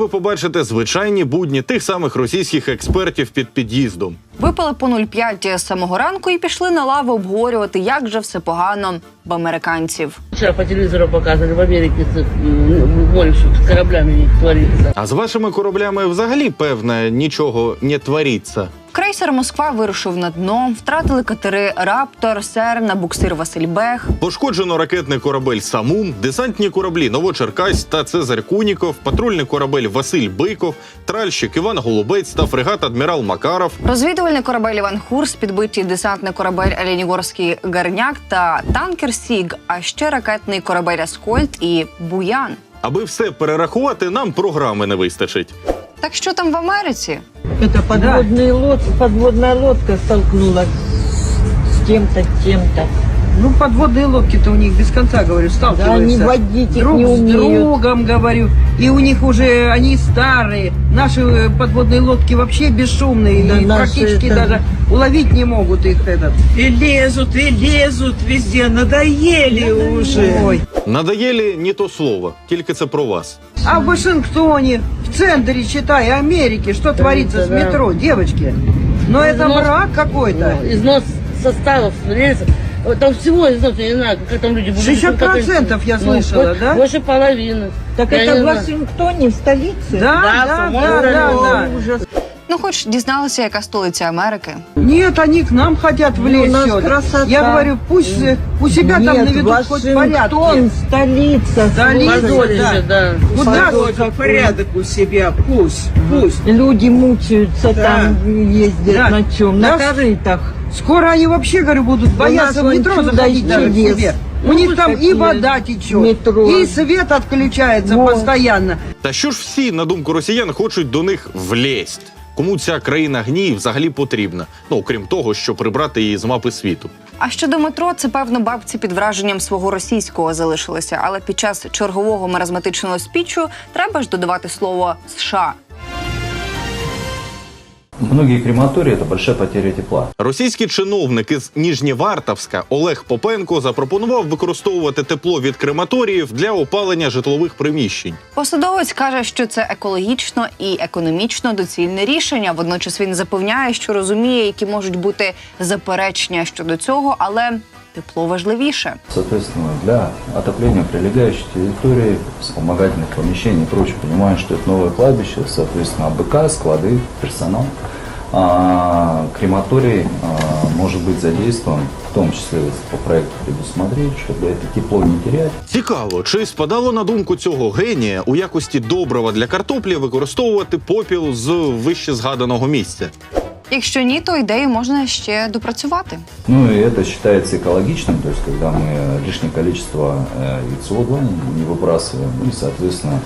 Ви побачите звичайні будні тих самих російських експертів під під'їздом. Випили по 0,5 з самого ранку і пішли на лаву обговорювати, як же все погано в американців. Вчора по телевізору показували, в Америці м, море, кораблями не твориться. А з вашими кораблями взагалі певне нічого не твориться. Крейсер Москва вирушив на дно, втратили катери Раптор, Серна, буксир Васильбех. Пошкоджено ракетний корабель Самум, десантні кораблі Новочеркась та Цезарь Куніков, патрульний корабель Василь Биков, тральщик Іван Голубець та фрегат Адмірал Макаров. Розвідувальний корабель Іван Хурс, підбитий десантний корабель Ленігорський Гарняк та танкер Сіг, а ще ракетний корабель Аскольд і Буян. Аби все перерахувати, нам програми не вистачить. Так що там в Америці? Это подводная, лодка, подводная лодка столкнулась с, с кем-то, тем-то. Ну, подводные лодки-то у них без конца, говорю, Да, они сталкиваются. водить их друг не с умеют. другом, говорю. И у них уже, они старые. Наши э, подводные лодки вообще бесшумные. Да и наши практически это- даже уловить не могут их этот. И лезут, и лезут везде, надоели уже. Ой. Надоєлі ні то слово, тільки це про вас. А в Вашингтоне, в центре, читай, Америки, что творится с да. метро, девочки? Но это Износ- мрак какой-то. Ну, Износ составов, рельсов. Вот Там всего износ, я не знаю, как там люди... будут- 60% я Ну, слышала, бо- да? Больше половины. Так Я это в. Вашингтоне, в столице? Да, Да, да, да, да, да. да. Ужас. Ну, хоч дізналися, яка столиця Америки. Нет, они к нам хотят влезть. у нас сюда. красота. Я говорю, пусть э, у себя там Нет, наведут хоть порядки. Вашингтон, столица. Столица. слушай. Позорище, да. Куда Какой порядок у себя, пусть, пусть. Люди мучаются Да. там, ездят Да. на чем? На Да. корытах. Скоро они вообще, говорю, будут бояться в вон метро чудо заходить и даже к чудес. себе. У Ну, них там и какие вода течет, метро. и свет отключается Вот. постоянно. Та що ж всі, на думку росіян, хочуть до них влезть? Кому ця країна гній взагалі потрібна? Ну окрім того, що прибрати її з мапи світу. А щодо метро, це певно бабці під враженням свого російського залишилися. Але під час чергового маразматичного спічу треба ж додавати слово США. Многие крематории – это большая потеря тепла. Російський чиновник із Ніжнєвартовська Олег Попенко запропонував використовувати тепло від крематоріїв для опалення житлових приміщень. Посадовець каже, що це екологічно і економічно доцільне рішення. Водночас він запевняє, що розуміє, які можуть бути заперечення щодо цього, але тепло важливіше. Соответственно, для отопления прилегающей территории, вспомогательных помещений и прочее, понимаю, что это новое кладбище, соответственно, АБК, склады, персонал. А, крематорий а, может быть задействован, в том числе по проекту предусмотреть, чтобы это тепло не терять. Цікаво, чи спадало на думку цього генія у якості добрива для картоплі використовувати попіл з вище згаданого місця? Якщо ні, то ідею можна ще допрацювати. Ну и это считается экологичным, то есть когда мы лишнее количество э, СО2 не выбрасываем и, соответственно,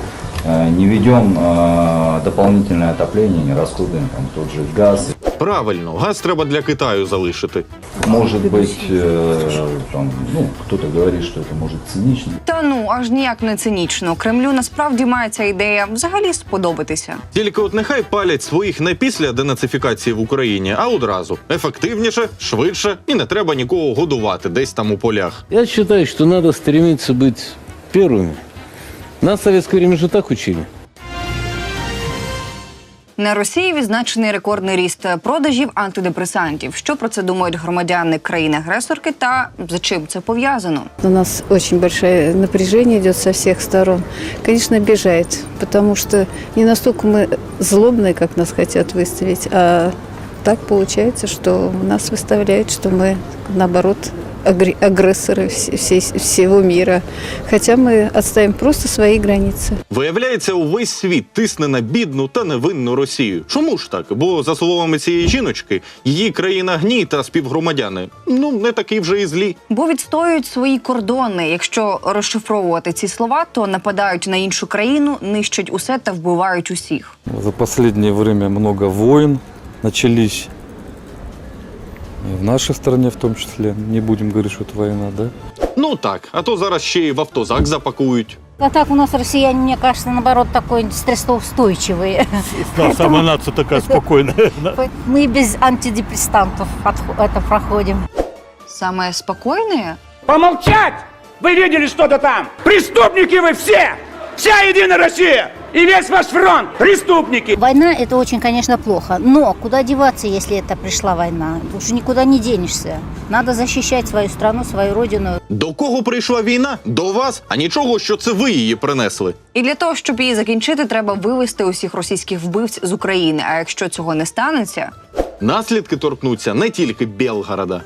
э, не ведем э, дополнительное отопление, не расходуем там тот же газ. Правильно, газ треба для Китаю залишити. Может быть, э, там, ну, кто-то говорит, что это может цинично. Та ну аж ніяк не цинічно. Кремлю насправді має ця ідея взагалі сподобатися. Тільки от нехай палять своїх не після денацифікації в Україні, а одразу ефективніше, швидше і не треба нікого годувати десь там у полях. Я считаю, что надо стремиться быть первыми. Нас в советское время же так учили. На Росії відзначений рекордний ріст продажів антидепресантів. Що про це думають громадяни країни-агресорки та за чим це пов'язано? У нас очень большое напряжение идет со всех сторон. Конечно, обижает, потому что не настолько мы злобные, как нас хотят выставить, а так получается, что нас выставляют, что мы, наоборот, агр- агрессоры вс- всей- всего мира. Хотя мы отставим просто свои границы. Виявляється, увесь світ тисне на бідну та невинну Росію. Чому ж так? Бо за словами цієї жіночки, її країна гній та співгромадяни ну не такі вже і злі. Бо відстоюють свої кордони. Якщо розшифровувати ці слова, то нападають на іншу країну, нищать усе та вбивають усіх. За последнее время много войн начались. И в нашей стране в том числе. Не будем говорить, что это война, да? Ну так, а то зараз ще й в автозак запакують. А так у нас россияне, мне кажется, наоборот, такой стрессоустойчивые. сама нация такая спокойная. Мы без антидепрессантов это проходим. Саме спокійне? Помолчать! Вы видели что-то там? Преступники вы все! Вся единая Россия! И весь ваш фронт преступники. Война – это очень, конечно, плохо. Но куда деваться, если это пришла война? Уж никуда не денешься. Надо защищать свою страну, свою родину. До кого прийшла війна? До вас? А нічого, що це ви її принесли. І для того, щоб її закінчити, треба вивести усіх російських вбивць з України. А якщо цього не станеться, Наслідки торкнуться не тільки Белгорода.